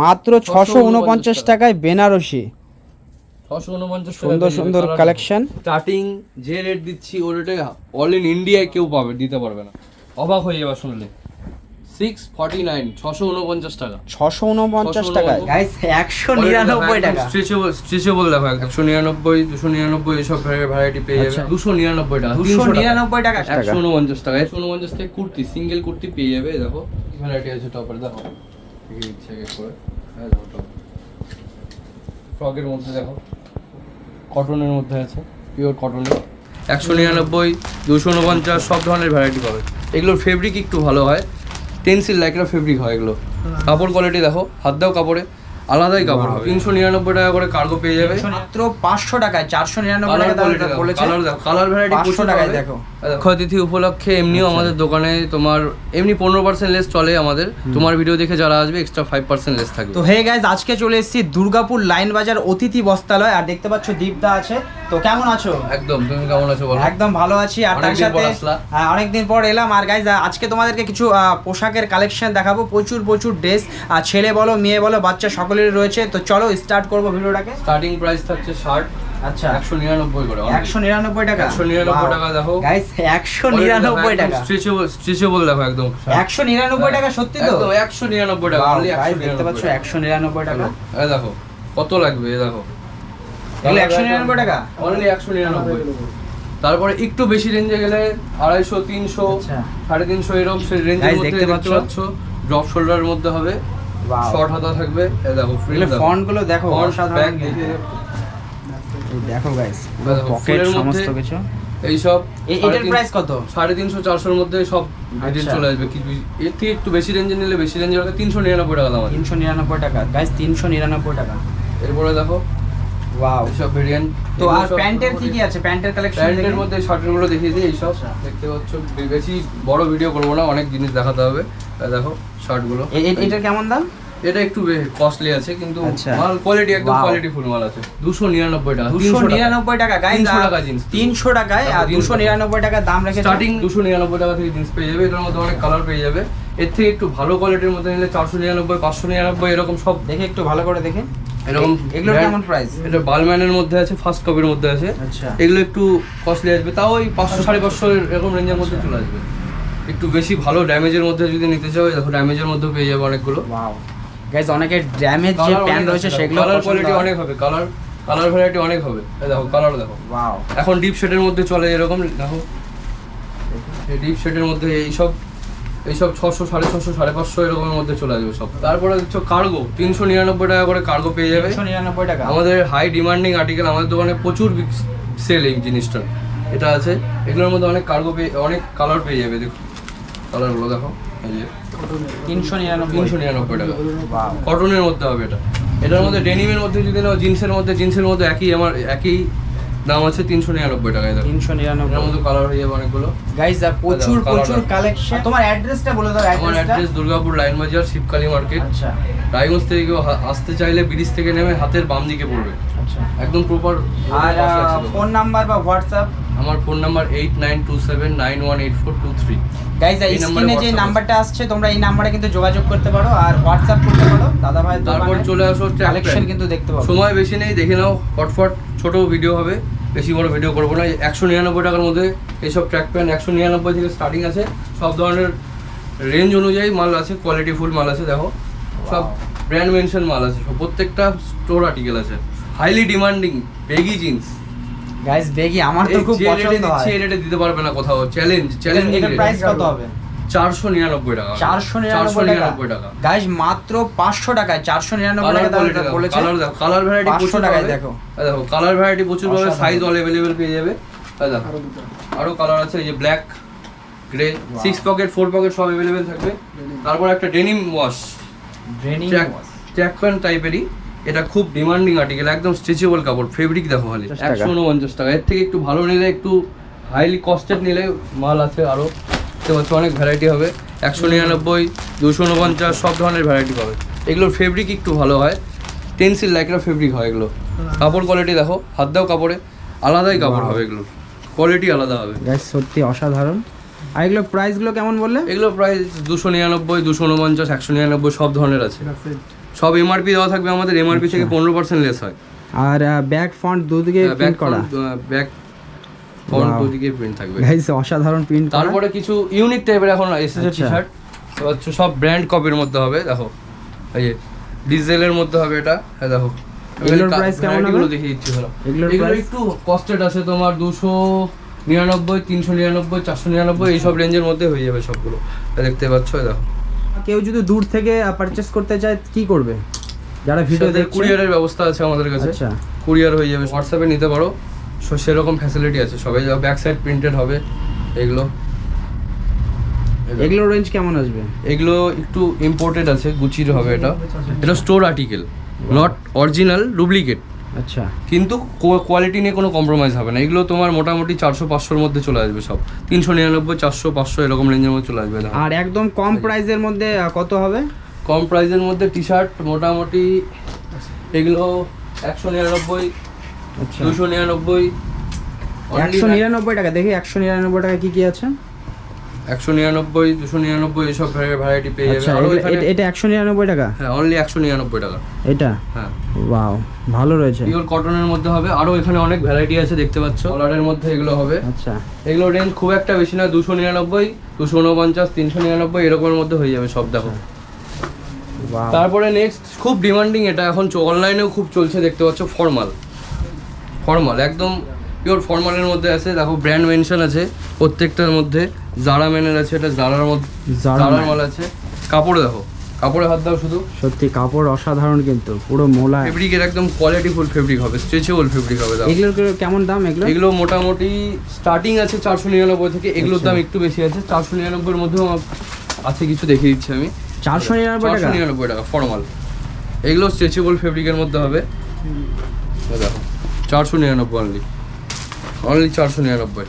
মাত্র ছশো উনপঞ্চাশ টাকায় বেনারসি। ছশো উনপঞ্চাশ সুন্দর সুন্দর কালেকশন স্টার্টিং যে রেট দিচ্ছি ও রেটে অল ইন ইন্ডিয়ায় কেউ পাবে দিতে পারবে না। অবাক হয়ে যাবে শুনলে। সিক্স ফর্টি নাইন ছশো উনপঞ্চাশ টাকা। ছশো উনপঞ্চাশ টাকায়। গাইস একশো নিরানব্বই টাকা। স্ট্রেচেবল স্ট্রেচেবল দেখো একশো নিরানব্বই দুশো নিরানব্বই এসব ভ্যারাইটি পেয়ে যাবে। আচ্ছা। দুশো নিরানব্বই টাকা দুশো নিরানব্বই টাকা। একশো উনপঞ্চাশ টাকা। একশো উনপঞ্চাশ থেকে কুর্তি সিঙ্গেল কুর্তি পেয়ে যাবে দেখো। ভ্যারাইটি আছে টপের দেখো। টপ ফ্রকের মধ্যে দেখো। কটনের মধ্যে আছে পিওর কটনের একশো নিরানব্বই দুশো উনপঞ্চাশ সব ধরনের ভ্যারাইটি পাবে। এগুলোর ফেব্রিক একটু ভালো হয়। টেন্সিল লাইকের ফেব্রিক হয় এগুলো। কাপড় কোয়ালিটি দেখো হাত দাও কাপড়ে। আলাদাই কাপড় হবে। তিনশো নিরানব্বই টাকা করে কার্গো পেয়ে যাবে। মাত্র পাঁচশো টাকায় চারশো নিরানব্বই টাকা কালার দেখো কালার ভ্যারাইটি 500 প্রচুর টাকায় টাকায় দেখো। দেখো অক্ষয় তিথি উপলক্ষে এমনিও আমাদের দোকানে তোমার এমনি পনেরো পার্সেন্ট লেস চলে আমাদের। তোমার ভিডিও দেখে যারা আসবে এক্সট্রা ফাইভ পার্সেন্ট লেস থাকবে। তো হে গাইজ আজকে চলে এসেছি দুর্গাপুর লাইন বাজার অতিথি বস্তালয় আর দেখতে পাচ্ছ দীপদা আছে। তো কেমন আছো? একদম তুমি কেমন আছো বলো? একদম ভালো আছি। আর তার অনেকদিন সাথে পর হ্যাঁ, অনেকদিন পর এলাম। আর গাইজ আজকে তোমাদেরকে কিছু পোশাকের কালেকশন দেখাবো। প্রচুর প্রচুর ড্রেস আর ছেলে বলো মেয়ে বলো বাচ্চা সকলেরই রয়েছে। তো চলো স্টার্ট করব ভিডিওটাকে স্টার্টিং প্রাইস থাকছে শার্ট আচ্ছা। একশো নিরানব্বই করে একশো নিরানব্বই টাকা? 199 টাকা দেখো। গাইস টাকা। স্ট্রেচেবল স্ট্রেচেবল দেখো একদম। একশো নিরানব্বই টাকা সত্যি তো? একদম টাকা। 199 দেখতে পাচ্ছ টাকা। এই দেখো কত লাগবে এই দেখো। এগুলো একশো নিরানব্বই টাকা? অনলি একশো নিরানব্বই। তারপরে একটু বেশি রেঞ্জে গেলে আড়াইশো তিনশো আচ্ছা। সাড়ে তিনশো এরকম সেই রেঞ্জের মধ্যে দেখতে পাচ্ছ? ড্রপ শোল্ডারের মধ্যে হবে। শর্ট হাতা থাকবে। দেখো ফন্টগুলো দেখো কিন্তু। এই দেখো গাইস পকেট সমস্ত কিছু। এইসব এটার প্রাইস কত? সাড়ে তিনশো চারশোর মধ্যে সব আচ্ছা। চলে আসবে। কি এর থেকে একটু বেশি রেঞ্জে নিলে বেশি রেঞ্জে হলে তিনশো নিরানব্বই টাকা দাম তিনশো নিরানব্বই টাকা। গাইস তিনশো নিরানব্বই টাকা। এরপরে দেখো ওয়াও এইসব ভেরিয়েন্ট তো আর প্যান্টের কি কি আছে? প্যান্টের কালেকশন প্যান্টের মধ্যে শার্টেরগুলো দেখিয়ে দিই এইসব। আচ্ছা। দেখতে পাচ্ছ বেশি বড় ভিডিও করব না অনেক জিনিস দেখাতে হবে। দেখো শার্টগুলো এটার কেমন দাম? এটা একটু কস্টলি আছে কিন্তু আচ্ছা। মাল কোয়ালিটি একদম কোয়ালিটি ফুল মাল আছে। দুশো নিরানব্বই টাকা দুশো নিরানব্বই টাকা গাইস 300 টাকা জিন্স। তিনশো টাকায় আর টাকা। জিন্স দুশো নিরানব্বই টাকা দাম রেখে স্টার্টিং দুশো নিরানব্বই টাকা থেকে জিন্স পেয়ে যাবে এটার মধ্যে অনেক কালার পেয়ে যাবে। এর থেকে একটু ভালো কোয়ালিটির মধ্যে নিলে চারশো নিরানব্বই পাঁচশো নিরানব্বই এরকম সব দেখে একটু ভালো করে দেখে। এরকম এ- এগুলোর brand- কেমন প্রাইস এটা বালম্যানের মধ্যে আছে ফার্স্ট কপির মধ্যে আছে। আচ্ছা। এগুলো একটু কস্টলি আসবে তাও ওই পাঁচশো সাড়ে পাঁচশো এরকম রেঞ্জের মধ্যে চলে আসবে। একটু বেশি ভালো ড্যামেজের মধ্যে যদি নিতে চাও দেখো ড্যামেজের মধ্যে পেয়ে যাবে অনেকগুলো। ওয়াও গাইস অনেকের ড্যামেজ যে প্যান্ট রয়েছে সেগুলো কালার কোয়ালিটি অনেক হবে কালার কালার ভ্যারাইটি অনেক হবে। এই দেখো কালার দেখো। ওয়াও এখন ডিপ শেডের মধ্যে চলে এরকম দেখো। এই ডিপ শেডের মধ্যে এইসব এইসব ছশো সাড়ে ছশো সাড়ে পাঁচশো এরকমের মধ্যে চলে আসবে সব। তারপরে হচ্ছে কার্গো তিনশো নিরানব্বই টাকা করে কার্গো পেয়ে যাবে। নিরানব্বই টাকা। আমাদের হাই ডিমান্ডিং আর্টিকেল আমাদের দোকানে প্রচুর সেল এই জিনিসটা। এটা আছে। এগুলোর মধ্যে অনেক কার্গো পেয়ে অনেক কালার পেয়ে যাবে দেখো। কালারগুলো দেখো। তিনশো নিরানব্বই। তিনশো নিরানব্বই টাকা। কটনের মধ্যে হবে এটা। এটার মধ্যে ডেনিমের মধ্যে যদি নাও জিন্সের মধ্যে জিন্সের মধ্যে একই আমার একই দাম আছে তিনশো নিরানব্বই টাকা এটা তিনশো নিরানব্বই। মধ্যে কালার হয়ে যাবে অনেকগুলো। গাইস প্রচুর প্রচুর কালেকশন তোমার অ্যাড্রেসটা বলে দাও আমার অ্যাড্রেস দুর্গাপুর লাইন বাজার শিবকালী মার্কেট আচ্ছা। রায়গঞ্জ থেকে কেউ আসতে চাইলে ব্রিজ থেকে নেমে হাতের বাম দিকে পড়বে। আচ্ছা। একদম প্রপার আর ফোন নাম্বার বা হোয়াটসঅ্যাপ আমার phone number eight nine two seven nine one eight four two three guys এই নাম্বারে স্ক্রিনে যে নাম্বারটা আসছে তোমরা এই নাম্বারে কিন্তু যোগাযোগ করতে পারো আর হোয়াটসঅ্যাপ করতে পারো। দাদা ভাই তারপর চলে আসো কালেকশন কিন্তু দেখতে পাবো। সময় বেশি নেই দেখে নাও ফটফট ছোট ভিডিও হবে বেশি বড় ভিডিও করব না। একশো নিরানব্বই টাকার মধ্যে এইসব ট্র্যাক প্যান্ট একশো নিরানব্বই থেকে স্টার্টিং আছে। সব ধরনের রেঞ্জ অনুযায়ী মাল আছে কোয়ালিটি ফুল মাল আছে দেখো। সব ব্র্যান্ড মেনশন মাল আছে সব প্রত্যেকটা স্টোর আর্টিকেল আছে। Highly demanding baggy jeans guys baggy আমার তো খুব পছন্দ দিচ্ছি হয়। এই রেটে দিতে পারবে না কোথাও। চ্যালেঞ্জ চ্যালেঞ্জ এটার প্রাইস কত হবে? চারশো নিরানব্বই টাকা চারশো চারশো নিরানব্বই নিরানব্বই টাকা। গাইজ মাত্র পাঁচশো টাকায় চারশো নিরানব্বই কালার টাকা দাম বলেছে। কালার দেখো কালার ভ্যারাইটি 500 প্রচুর টাকায় দেখো। দেখো দেখো কালার ভ্যারাইটি প্রচুর অসাধারণ। সাইজ অল অ্যাভেলেবেল পেয়ে যাবে। এই দেখো আরও কালার আছে। এই যে black grey six pocket four pocket সব অ্যাভেলেবেল থাকবে। তারপর একটা ডেনিম ওয়াশ ট্র্যাক প্যান্ট টাইপেরই এটা খুব ডিমান্ডিং আর্টিকেল একদম স্ট্রেচেবল কাপড় ফেব্রিক দেখো খালি। একশো উনপঞ্চাশ টাকা। এর থেকে একটু ভালো নিলে একটু হাইলি কস্টেড নিলে মাল আছে আরও দেখতে পাচ্ছ অনেক ভ্যারাইটি হবে। একশো নিরানব্বই দুশো উনপঞ্চাশ সব ধরনের ভ্যারাইটি পাবে। এগুলোর ফেব্রিক একটু ভালো হয়। টেন্সিল লাইকের ফেব্রিক হয় এগুলো। কাপড় কোয়ালিটি দেখো হাত দাও কাপড়ে। আলাদাই কাপড় হবে এগুলো কোয়ালিটি আলাদা হবে। সত্যি অসাধারণ। আর এগুলো প্রাইসগুলো কেমন বললে? এগুলো প্রায় দুশো নিরানব্বই দুশো উনপঞ্চাশ একশো নিরানব্বই সব ধরনের আছে। সব এমআরপি দেওয়া থাকবে আমাদের এমআরপি থেকে পনেরো পার্সেন্ট লেস হয়। আর ব্যাক ফন্ট দুদিকে ব্যাক প্রিন্ট করা? Back Wow. দুদিকে প্রিন্ট থাকবে। গাইস অসাধারণ প্রিন্ট তারপরে কিছু ইউনিক টাইপের এখন এসেছে টি আচ্ছা। শার্ট সব ব্র্যান্ড কপির মধ্যে হবে দেখো। এই যে ডিজেলের মধ্যে হবে এটা এই দেখো। এগুলোর price কেমন হবে? এগুলো দেখিয়ে দিচ্ছি এগুলো একটু কস্টেড আছে তোমার দুশো নিরানব্বই তিনশো নিরানব্বই চারশো নিরানব্বই এইসব রেঞ্জের মধ্যে হয়ে যাবে সবগুলো। দেখতে পাচ্ছ দেখো। কেউ যদি দূর থেকে পারচেস করতে চায় কি করবে? যারা ভিডিও দেখছে কুরিয়ারের ব্যবস্থা আছে আমাদের কাছে। আচ্ছা। কুরিয়ার হয়ে যাবে হোয়াটসঅ্যাপে নিতে পারো। সো সেরকম ফ্যাসিলিটি আছে। সবাই ব্যাক সাইড প্রিন্টেড হবে এগুলো। এগুলো রেঞ্জ কেমন আসবে? এগুলো একটু ইম্পোর্টেড আছে গুচির হবে এটা। এটা store article not original duplicate আচ্ছা। কিন্তু কোয়ালিটি নিয়ে কোনো কম্প্রোমাইজ হবে না। এগুলো তোমার মোটামুটি চারশো পাঁচশোর মধ্যে চলে আসবে সব। তিনশো নিরানব্বই চারশো পাঁচশো এরকম রেঞ্জের মধ্যে চলে আসবে। আর একদম কম প্রাইসের মধ্যে কত হবে? কম প্রাইসের মধ্যে টি শার্ট মোটামুটি এগুলো একশো নিরানব্বই আচ্ছা। দুশো নিরানব্বই একশো নিরানব্বই টাকা। দেখি একশো নিরানব্বই টাকা কি কি আছে? একশো নিরানব্বই দুশো নিরানব্বই ভ্যারাইটি পেয়ে যাবে। আচ্ছা এখানে এটা- একশো নিরানব্বই টাকা? হ্যাঁ অনলি একশো নিরানব্বই টাকা। এটা? হ্যাঁ। ওয়াও ভালো রয়েছে। পিওর কটনের মধ্যে হবে। এখানে অনেক ভ্যারাইটি আছে দেখতে পাচ্ছ। কলারের মধ্যে এগুলো হবে। আচ্ছা। এগুলো রেঞ্জ খুব একটা বেশি না দুশো নিরানব্বই দুশো উনপঞ্চাশ তিনশো নিরানব্বই এরকমের মধ্যে হয়ে যাবে সব দেখো। ওয়াও তারপরে নেক্সট খুব ডিমান্ডিং এটা। এখন অনলাইনেও খুব চলছে দেখতে পাচ্ছ ফর্মাল ফর্মাল একদম পিওর ফর্মালের মধ্যে আছে। দেখো ব্র্যান্ড মেনশন আছে প্রত্যেকটার মধ্যে। জারা ম্যানের আছে এটা জারার মধ্যে জারার। মাল আছে। কাপড় দেখো কাপড়ে হাত দাও শুধু। সত্যি কাপড় অসাধারণ কিন্তু পুরো মোলা। ফেব্রিকের একদম কোয়ালিটি ফুল ফেব্রিক হবে স্ট্রেচেবল ফেব্রিক হবে দেখো এগুলোর কেমন দাম এগুলো? এগুলো মোটামুটি স্টার্টিং আছে চারশো নিরানব্বই থেকে এগুলোর আচ্ছা। দাম একটু বেশি আছে চারশো নিরানব্বইয়ের মধ্যেও আছে কিছু দেখিয়ে দিচ্ছি আমি। চারশো নিরানব্বই টাকা? নিরানব্বই টাকা ফর্মাল এগুলো স্ট্রেচেবল ফেব্রিকের মধ্যে হবে। দেখো চারশো নিরানব্বই অনলি অনলি চারশো নিরানব্বই।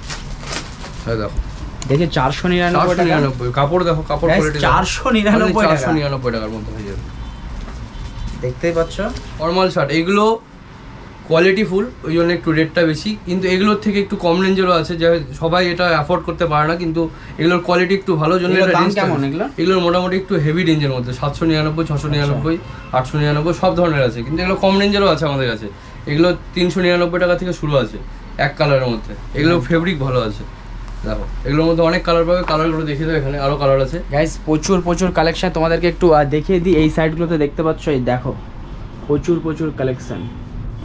দেখো। দেখি চারশো নিরানব্বই টাকা। নিরানব্বই কাপড় দেখো কাপড় চারশো নিরানব্বই চারশো নিরানব্বই টাকার মধ্যে হয়ে যাবে। দেখতেই পাচ্ছ? ফর্মাল শার্ট এগুলো কোয়ালিটি ফুল ওই জন্য একটু রেটটা বেশি। কিন্তু এগুলোর থেকে একটু কম রেঞ্জেরও আছে যে সবাই এটা অ্যাফোর্ড করতে পারে না কিন্তু এগুলোর কোয়ালিটি একটু ভালো জন্য এগুলোর মোটামুটি একটু হেভি রেঞ্জের মধ্যে সাতশো নিরানব্বই ছশো নিরানব্বই আটশো নিরানব্বই সব ধরনের আছে। কিন্তু এগুলো কম রেঞ্জেরও আছে আমাদের কাছে। এগুলো তিনশো নিরানব্বই টাকা থেকে শুরু আছে এক কালারের মধ্যে। এগুলো ফেব্রিক ভালো আছে। দেখো, এগুলোর মধ্যে অনেক কালার পাবে কালারগুলো দেখিয়ে দেবো এখানে আরও কালার আছে। গাইস প্রচুর প্রচুর কালেকশন তোমাদেরকে একটু দেখিয়ে দিই, এই সাইডগুলোতে দেখতে পাচ্ছ, এই দেখো, প্রচুর প্রচুর কালেকশন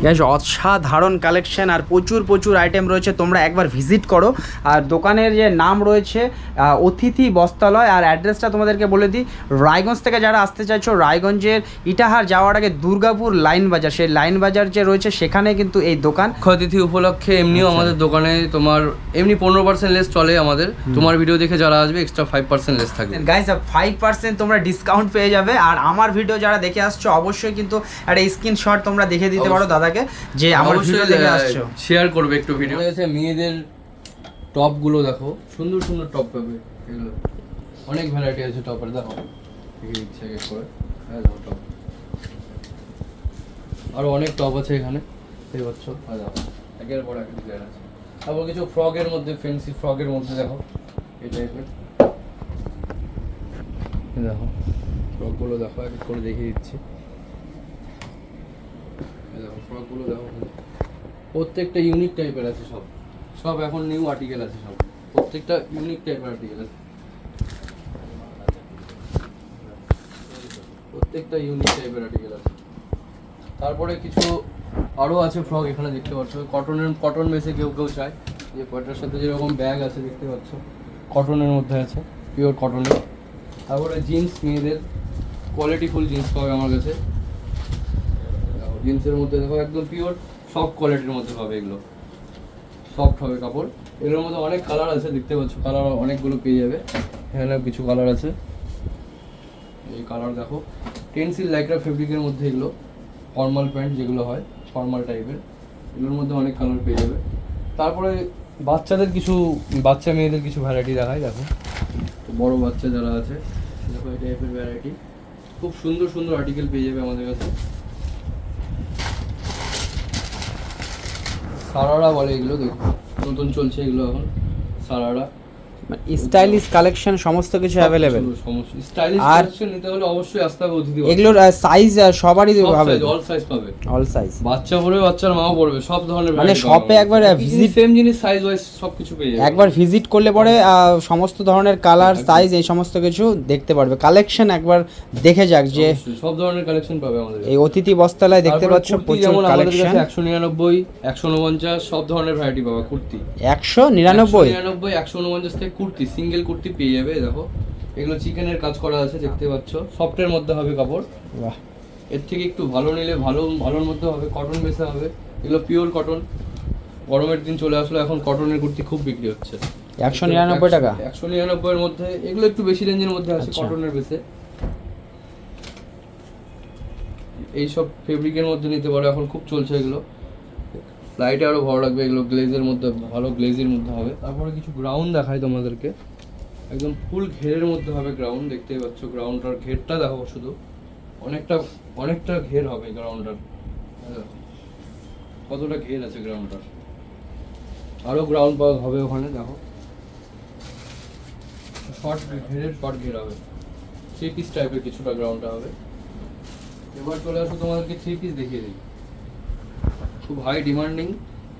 গ্যাস অসাধারণ কালেকশন আর প্রচুর প্রচুর আইটেম রয়েছে তোমরা একবার ভিজিট করো। আর দোকানের যে নাম রয়েছে অতিথি বস্ত্রালয় আর অ্যাড্রেসটা তোমাদেরকে বলে দিই। রায়গঞ্জ থেকে যারা আসতে চাইছো রায়গঞ্জের ইটাহার যাওয়ার আগে দুর্গাপুর লাইন বাজার সেই লাইন বাজার যে রয়েছে সেখানে কিন্তু এই দোকান অতিথি উপলক্ষে এমনিও আচ্ছা। আমাদের দোকানে তোমার এমনি পনেরো পার্সেন্ট লেস চলে আমাদের। তোমার ভিডিও দেখে যারা আসবে এক্সট্রা ফাইভ পার্সেন্ট লেস থাকবে। গাইস ফাইভ পার্সেন্ট তোমরা ডিসকাউন্ট পেয়ে যাবে। আর আমার ভিডিও যারা দেখে আসছো অবশ্যই কিন্তু একটা স্ক্রিনশট তোমরা দেখে দিতে পারো। অবশ্যই। দাদাকে যে আমার ভিডিও দেখে আসছো। শেয়ার করবে একটু ভিডিও আছে মেয়েদের টপগুলো দেখো। সুন্দর সুন্দর টপ পাবে এগুলো। অনেক ভ্যারাইটি আছে টপের দেখো। এক করে। হ্যাঁ টপ আরও অনেক টপ আছে এখানে। দেখতে পাচ্ছ? হ্যাঁ একের পর এক ডিজাইন আছে। তারপর কিছু ফ্রগের মধ্যে ফেন্সি ফ্রগের মধ্যে দেখো। এই টাইপের এই দেখো ফ্রকগুলো দেখো এক এক করে দেখিয়ে দিচ্ছি। দেখো ফ্রকগুলো দেখো প্রত্যেকটা ইউনিক টাইপের আছে সব। সব এখন নিউ আর্টিকেল আছে সব। প্রত্যেকটা ইউনিক টাইপের আর্টিকেল আছে। প্রত্যেকটা ইউনিক টাইপের আর্টিকেল আছে। তারপরে কিছু আরও আছে ফ্রক এখানে দেখতে পাচ্ছ। কটনের কটন বেসে কেউ কেউ চায়। যে কয়টার সাথে যেরকম ব্যাগ আছে দেখতে পাচ্ছ। কটনের মধ্যে আছে পিওর কটনের তারপরে জিন্স মেয়েদের কোয়ালিটি ফুল জিন্স পাবে আমার কাছে। জিন্সের মধ্যে দেখো একদম পিওর সফট কোয়ালিটির মধ্যে পাবে এগুলো। সফট হবে কাপড়। এগুলোর মধ্যে অনেক কালার আছে, দেখতে পাচ্ছ কালার অনেকগুলো পেয়ে যাবে। এখানে কিছু কালার আছে। এই কালার দেখো। টেন্সিল লাইকরা ফেব্রিকের মধ্যে এগুলো ফর্মাল প্যান্ট যেগুলো হয় ফর্মাল টাইপের এগুলোর মধ্যে অনেক কালার পেয়ে যাবে। তারপরে বাচ্চাদের কিছু, বাচ্চা মেয়েদের কিছু ভ্যারাইটি দেখায় দেখো। বড় বাচ্চা যারা আছে, দেখো এই টাইপের ভ্যারাইটি খুব সুন্দর সুন্দর আর্টিকেল পেয়ে যাবে আমাদের কাছে। সারারা বলে এগুলোকে নতুন চলছে এগুলো এখন সারারা। স্টাইলিশ কালেকশন সমস্ত কিছু অ্যাভেলেবেল স্টাইলিশ আর- কালেকশন নিতে হলে অবশ্যই আসতে হবে অতিথি এগুলোর সাইজ সবারই হবে। অল সাইজ পাবে। অল সাইজ বাচ্চা পড়বে বাচ্চার মাও পড়বে সব ধরনের মানে শপে একবার ভিজিট সেম জিনিস সাইজ ওয়াইজ সবকিছু পেয়ে যাবে। একবার ভিজিট করলে পরে সমস্ত ধরনের কালার সাইজ এই সমস্ত কিছু দেখতে পারবে। কালেকশন একবার দেখে যাক যে সব ধরনের কালেকশন পাবে আমাদের এই অতিথি বস্তালায় দেখতে পাচ্ছ প্রচুর কালেকশন কাছে একশো নিরানব্বই একশো উনপঞ্চাশ সব ধরনের ভ্যারাইটি পাবে কুর্তি। একশো নিরানব্বই? নিরানব্বই একশো উনপঞ্চাশ থেকে কুর্তি সিঙ্গেল কুর্তি পেয়ে যাবে দেখো। এগুলো চিকেনের কাজ করা আছে দেখতে পাচ্ছ। সফটের মধ্যে হবে কাপড়। বাহ। এর থেকে একটু ভালো নিলে ভালো ভালোর মধ্যে হবে কটন বেসে হবে। এগুলো পিওর কটন গরমের দিন চলে আসলো এখন কটনের কুর্তি খুব বিক্রি হচ্ছে। একশো নিরানব্বই টাকা? একশো নিরানব্বই এর মধ্যে এগুলো একটু বেশি রেঞ্জের মধ্যে আছে। কটনের বেসে এইসব ফেব্রিকের মধ্যে নিতে পারো এখন খুব চলছে এগুলো। লাইটে আরও ভালো লাগবে, এগুলো গ্লেজের মধ্যে, ভালো গ্লেজের মধ্যে হবে। তারপরে কিছু গ্রাউন্ড দেখাই তোমাদেরকে। একদম ফুল ঘেরের মধ্যে হবে গ্রাউন্ড দেখতেই পাচ্ছ গ্রাউন্ডটার ঘেরটা দেখো শুধু। অনেকটা অনেকটা ঘের হবে গ্রাউন্ডটার কতটা ঘের আছে গ্রাউন্ডটার আরও গ্রাউন্ড পাওয়া হবে ওখানে, দেখো। শর্ট ঘেরের শর্ট ঘের হবে। থ্রি পিস টাইপের কিছুটা গ্রাউন্ডটা হবে। এবার চলে আসো তোমাদেরকে থ্রি পিস দেখিয়ে দিই। খুব হাই ডিমান্ডিং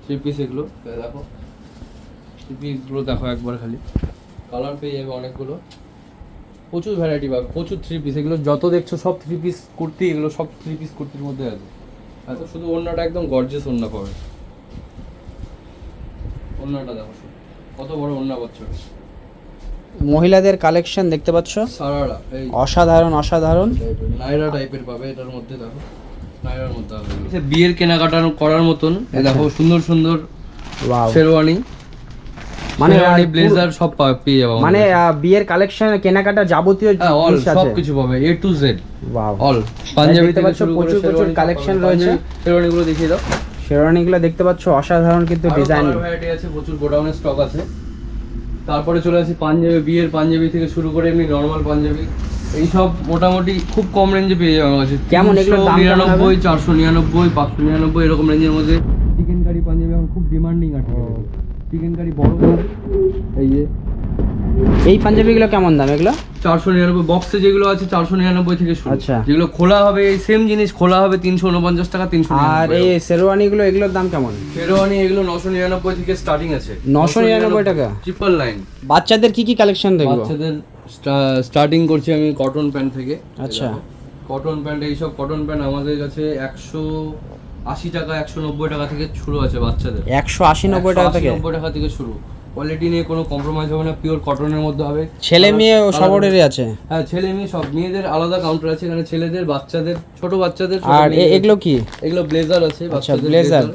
থ্রি পিস এগুলো। দেখো। থ্রি পিসগুলো দেখো একবার খালি। কালার পেয়ে যাবে অনেকগুলো। প্রচুর ভ্যারাইটি পাবে প্রচুর থ্রি পিস এগুলো যত দেখছ সব থ্রি পিস কুর্তি এগুলো সব থ্রি পিস কুর্তির মধ্যে আছে। এত শুধু অন্যটা একদম গর্জেস অন্য পাবে। অন্যটা দেখো কত বড় অন্য পাচ্ছ। মহিলাদের কালেকশন দেখতে পাচ্ছ? সারারা অসাধারণ অসাধারণ। নাইরা টাইপের পাবে এটার মধ্যে দেখো। এগুলো। বিয়ের কেনাকাটা করার মতন দেখো সুন্দর সুন্দর শেরওয়ানি। মানে, মানে ব্লেজার সব পেয়ে যাব মানে বিয়ের কালেকশন কেনাকাটা যাবতীয় হ্যাঁ অল জিনিস সব আছে। কিছু পাবে A to Z wow all Punjabi থেকে পাচ্ছ শুরু করে প্রচুর প্রচুর শেরওয়ানি সব রয়েছে। পাঞ্জাবি, শেরওয়ানিগুলো দেখিয়ে দাও। শেরওয়ানিগুলো দেখতে পাচ্ছ অসাধারণ কিন্তু ডিজাইন ভ্যারাইটি আছে প্রচুর গোডাউনের স্টক আছে। তারপরে চলে আসি পাঞ্জাবি বিয়ের পাঞ্জাবি থেকে শুরু করে এমনি নর্মাল পাঞ্জাবি। এই সব মোটামুটি খুব কম রেঞ্জে পেয়ে যাবে আমার কাছে। কেমন? এগুলোর দাম নিরানব্বই চারশো নিরানব্বই পাঁচশো নিরানব্বই এরকম রেঞ্জের মধ্যে। চিকেন কারি পাঞ্জাবি এখন খুব ডিমান্ডিং আছে। চিকেন কারি বড় এই যে। এই পাঞ্জাবিগুলো কেমন দাম এগুলো? চারশো নিরানব্বই বক্সে যেগুলো আছে চারশো নিরানব্বই থেকে শুরু। আচ্ছা। যেগুলো খোলা হবে এই সেম জিনিস খোলা হবে তিনশো উনপঞ্চাশ টাকা তিনশো আর এই শেরওয়ানিগুলো এগুলোর দাম কেমন? শেরওয়ানি এগুলো নশো নিরানব্বই থেকে স্টার্টিং আছে। 999 টাকা? ট্রিপল লাইন বাচ্চাদের কি কি কালেকশন দেখব? বাচ্চাদের স্টার্টিং করছি আমি কটন প্যান্ট থেকে। আচ্ছা। কটন প্যান্ট এইসব কটন প্যান্ট আমাদের কাছে একশো আশি টাকা একশো নব্বই টাকা থেকে শুরু আছে বাচ্চাদের। একশো আশি নব্বই টাকা থেকে? 90 টাকা থেকে শুরু। কোয়ালিটি নিয়ে কোনো কম্প্রোমাইজ হবে না পিওর কটনের মধ্যে হবে। ছেলে মেয়ে সবরেরই আছে। হ্যাঁ ছেলে মেয়ে সব মেয়েদের আলাদা কাউন্টার আছে এখানে ছেলেদের বাচ্চাদের ছোট বাচ্চাদের আর এগুলো কি? এগুলো ব্লেজার আছে বাচ্চাদের এ- blazer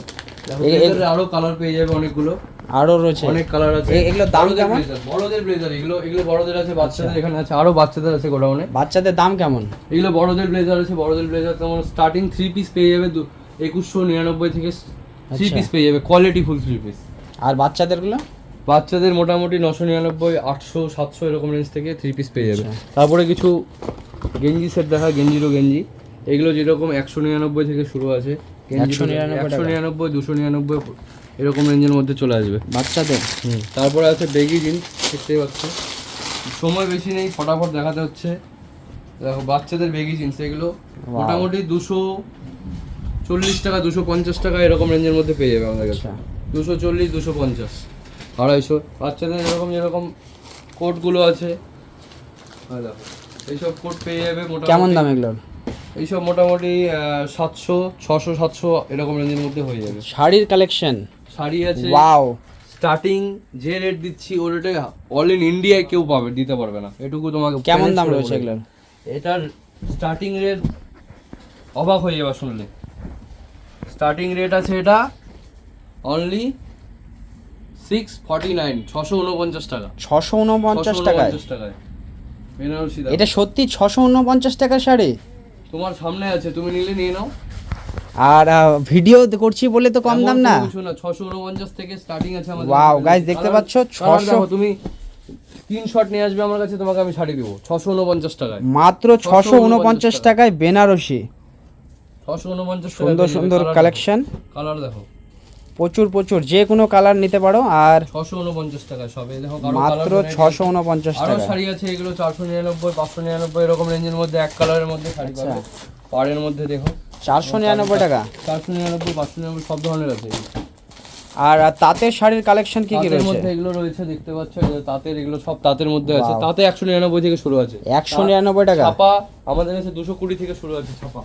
এর আরও কালার পেয়ে যাবে অনেকগুলো। আরও রয়েছে। অনেক কালার আছে। এ- এগুলোর দাম কেমন? বড়দের ব্লেজার এগুলো এগুলো বড়দের আছে বাচ্চাদের এখানে আছে আরও বাচ্চাদের আছে গোডাউনে। বাচ্চাদের দাম কেমন? এগুলো বড়দের ব্লেজার আছে বড়দের ব্লেজার তোমার স্টার্টিং থ্রি পিস পেয়ে যাবে একুশশো নিরানব্বই থেকে থ্রি আচ্ছা। পিস পেয়ে যাবে কোয়ালিটি ফুল থ্রি পিস আর বাচ্চাদেরগুলো? বাচ্চাদের মোটামুটি নশো নিরানব্বই আটশো সাতশো এরকম রেঞ্জ থেকে থ্রি পিস পেয়ে যাবে। আচ্ছা। তারপরে কিছু গেঞ্জি সেট দেখা গেঞ্জিরও গেঞ্জি। এগুলো যেরকম একশো নিরানব্বই থেকে শুরু আছে 199 একশো। নিরানব্বই দুশো নিরানব্বই এরকম রেঞ্জের মধ্যে চলে আসবে। বাচ্চাদের? হুম। তারপরে আছে বেগি জিন্স দেখতেই পাচ্ছ। সময় বেশি নেই ফটাফট দেখাতে হচ্ছে। দেখো বাচ্চাদের বেগি জিন্স এগুলো মোটামুটি দুশো চল্লিশ টাকা দুশো পঞ্চাশ টাকা এরকম রেঞ্জের মধ্যে পেয়ে যাবে আমাদের কাছে। আচ্ছা। দুশো চল্লিশ দুশো পঞ্চাশ আড়াইশো। বাচ্চাদের এরকম যেরকম কোটগুলো আছে। হ্যাঁ দেখো এইসব কোট পেয়ে যাবে মোটামুটি। কেমন দাম এগুলোর? এইসব মোটামুটি সাতশো ছশো সাতশো এরকম রেঞ্জের মধ্যে হয়ে যাবে। শাড়ির কালেকশন শাড়ি আছে। ওয়াও স্টার্টিং যে রেট দিচ্ছি ও রেটে অল ইন ইন্ডিয়ায় কেউ পাবে দিতে পারবে না। এটুকু তোমাকে কেমন দাম রয়েছে এগুলোর? এটার স্টার্টিং রেট অবাক হয়ে যাবে শুনলে। স্টার্টিং রেট আছে এটা অনলি সিক্স ফর্টি নাইন ছশো উনপঞ্চাশ টাকা। ছশো উনপঞ্চাশ 649 টাকায়। টাকায় এটা সত্যি ছশো উনপঞ্চাশ টাকা শাড়ি? তোমার সামনে আছে তুমি নিলে নিয়ে নাও। আর ভিডিও করছি বলে তো কম দাম না। ছশো উনপঞ্চাশ থেকে স্টার্টিং আছে আমাদের Wow, কাছে। দেখতে পাচ্ছ? 600 তুমি তিন শট নিয়ে আসবে আমার কাছে তোমাকে আমি শাড়ি দেবো। ছশো উনপঞ্চাশ টাকায়। মাত্র ছশো উনপঞ্চাশ টাকা। টাকায়। বেনারসি। ছশো উনপঞ্চাশ সুন্দর সুন্দর কালেকশন কালার দেখো। প্রচুর প্রচুর যে কোনো কালার নিতে পারো আর ছশো উনপঞ্চাশ টাকা সবে। দেখো মাত্র ছশো উনপঞ্চাশ টাকা শাড়ি আছে এগুলো চারশো নিরানব্বই পাঁচশো নিরানব্বই এরকম রেঞ্জের মধ্যে এক কালারের মধ্যে শাড়ি আচ্ছা। পাবে। পাড়ের মধ্যে দেখো। চারশো নিরানব্বই টাকা। চারশো নিরানব্বই পাঁচশো নিরানব্বই সব ধরনের আছে। আর তাঁতের শাড়ির কালেকশন কি কি রয়েছে? মধ্যে এগুলো রয়েছে দেখতে পাচ্ছ তাঁতের এগুলো সব তাঁতের মধ্যে আছে. তাতে একশো নিরানব্বই থেকে শুরু আছে। একশো নিরানব্বই টাকা? ছাপা আমাদের কাছে দুশো কুড়ি থেকে শুরু আছে ছাপা।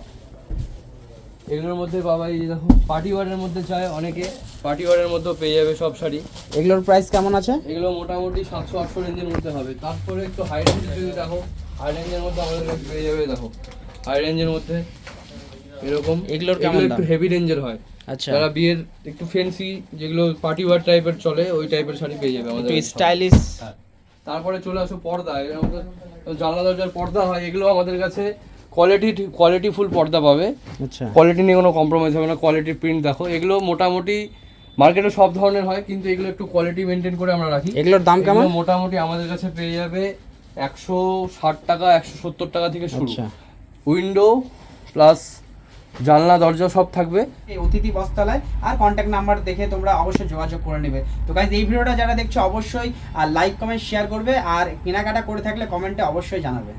এগুলোর মধ্যে বাবা এই দেখো পার্টি ওয়ারের মধ্যে চায় অনেকে। পার্টি ওয়ারের মধ্যেও পেয়ে যাবে সব শাড়ি। এগুলোর প্রাইস কেমন আছে? এগুলো মোটামুটি সাতশো আটশো রেঞ্জের মধ্যে হবে। তারপরে একটু হাই রেঞ্জের যদি দেখো হাই রেঞ্জের মধ্যে আমাদের কাছে পেয়ে যাবে দেখো। হাই রেঞ্জের মধ্যে এরকম। এগুলোর কেমন এগুলো একটু হেভি রেঞ্জের হয়। আচ্ছা। যারা বিয়ের একটু ফ্যান্সি যেগুলো পার্টি ওয়ার টাইপের চলে ওই টাইপের শাড়ি পেয়ে যাবে আমাদের একটু স্টাইলিশ হ্যাঁ। তারপরে চলে আসো পর্দা। এর মধ্যে জানলা দরজার পর্দা হয় এগুলো আমাদের কাছে কোয়ালিটি কোয়ালিটি ফুল পর্দা পাবে। আচ্ছা। কোয়ালিটি নিয়ে কোনো কম্প্রোমাইজ হবে না কোয়ালিটির প্রিন্ট দেখো। এগুলো মোটামুটি মার্কেটে সব ধরনের হয় কিন্তু এগুলো একটু কোয়ালিটি মেনটেন করে আমরা রাখি। এগুলোর দাম কেমন? মোটামুটি আমাদের কাছে পেয়ে যাবে একশো ষাট টাকা একশো সত্তর টাকা থেকে শুরু। আচ্ছা। উইন্ডো প্লাস জানলা, দরজা সব থাকবে। এই অতিথি বস্তালায় আর কন্ট্যাক্ট নাম্বার দেখে তোমরা অবশ্যই যোগাযোগ করে নেবে। তো গাইজ এই ভিডিওটা যারা দেখছ অবশ্যই লাইক কমেন্ট শেয়ার করবে। আর কেনাকাটা করে থাকলে কমেন্টে অবশ্যই জানাবে।